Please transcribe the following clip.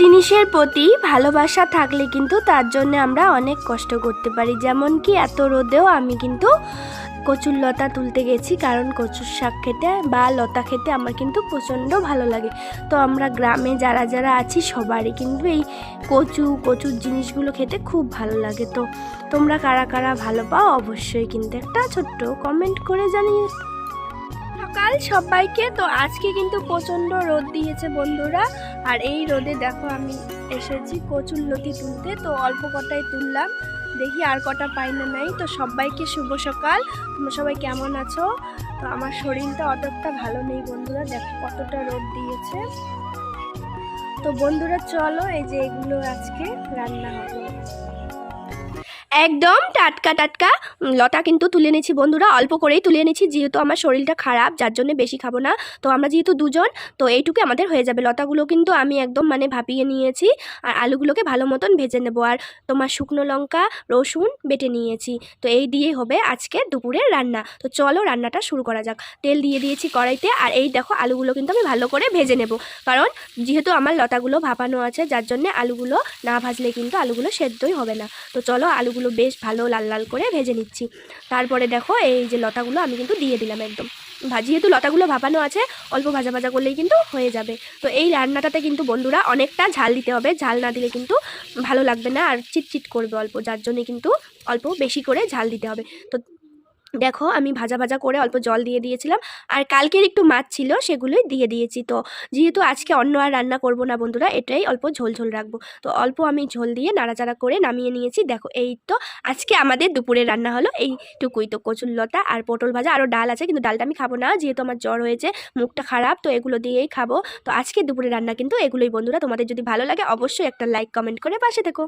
জিনিসের প্রতি ভালোবাসা থাকলে কিন্তু তার জন্য আমরা অনেক কষ্ট করতে পারি। যেমন কি এত রোদেও আমি কিন্তু কচুর লতা তুলতে গেছি, কারণ কচুর শাক খেতে বা লতা খেতে আমার কিন্তু প্রচণ্ড ভালো লাগে। তো আমরা গ্রামে যারা যারা আছি, সবারই কিন্তু এই কচু, কচুর জিনিসগুলো খেতে খুব ভালো লাগে। তো তোমরা কারা কারা ভালো পাও, অবশ্যই কিন্তু একটা ছোট্ট কমেন্ট করে জানিয়ে সকাল, সবাইকে। তো আজকে কিন্তু প্রচণ্ড রোদ দিয়েছে বন্ধুরা। আর এই রোদে দেখো আমি এসেছি কচুর লতি তুলতে। তো অল্প কটাই তুললাম। দেখি আর কটা পাই না নাই। তো সবাইকে শুভ সকাল। তোমরা সবাই কেমন আছো? তো আমার শরীরটা অতটা ভালো নেই বন্ধুরা। দেখো কতটা রোদ দিয়েছে। তো বন্ধুরা চলো, এই যে এগুলো আজকে রান্না হবে। একদম টাটকা টাটকা। লতা কিন্তু তুলে নিয়েছি বন্ধুরা, অল্প করেই তুলে নিয়েছি যেহেতু আমার শরীরটা খারাপ, যার জন্য বেশি খাব না। তো আমরা যেহেতু দুজন, তো এইটুকু আমাদের হয়ে যাবে। লতাগুলো কিন্তু আমি একদম মানে ভাপিয়ে নিয়েছি, আর আলুগুলোকে ভালো মতন ভেজে নেব। আর তোমার শুকনো লঙ্কা, রসুন বেটে নিয়েছি। তো এই দিয়েই হবে আজকে দুপুরের রান্না। তো চলো রান্নাটা শুরু করা যাক। তেল দিয়ে দিয়েছি কড়াইতে, আর এই দেখো আলুগুলো কিন্তু আমি ভালো করে ভেজে নেব। কারণ যেহেতু আমার লতাগুলো ভাপানো আছে, যার জন্য আলুগুলো না ভাজলে কিন্তু আলুগুলো সেদ্ধই হবে না। তো চলো আলুগুলো বেশ ভালো লাল লাল করে ভেজে নিচ্ছি। তারপরে দেখো এই যে লতাগুলো আমি কিন্তু দিয়ে দিলাম একদম। যেহেতু লতাগুলো ভাপানো আছে, অল্প ভাজা ভাজা করলেই কিন্তু হয়ে যাবে। তো এই রান্নাটাতে কিন্তু বন্ধুরা অনেকটা ঝাল দিতে হবে। ঝাল না দিলে কিন্তু ভালো লাগবে না আর চিটচিট করবে অল্প। যার জন্য কিন্তু অল্প বেশি করে ঝাল দিতে হবে। তো দেখো আমি ভাজা ভাজা করে অল্প জল দিয়ে দিয়েছিলাম, আর কালকের একটু মাছ ছিল সেগুলোই দিয়ে দিয়েছি। তো যেহেতু আজকে অন্য আর রান্না করব না বন্ধুরা, এটাই অল্প ঝোল ঝোল রাখব। তো অল্প আমি ঝোল দিয়ে নাড়াচাড়া করে নামিয়ে নিয়েছি। দেখো এই তো আজকে আমাদের দুপুরে রান্না হলো এইটুকুই। তো কচুর লতা আর পটল ভাজা, আরও ডাল আছে কিন্তু ডালটা আমি খাব না, যেহেতু আমার জ্বর হয়েছে, মুখটা খারাপ, তো এগুলো দিয়েই খাব। তো আজকে দুপুরে রান্না কিন্তু এগুলোই বন্ধুরা, তোমাদের যদি ভালো লাগে অবশ্যই একটা লাইক, কমেন্ট করে পাশে থেকো।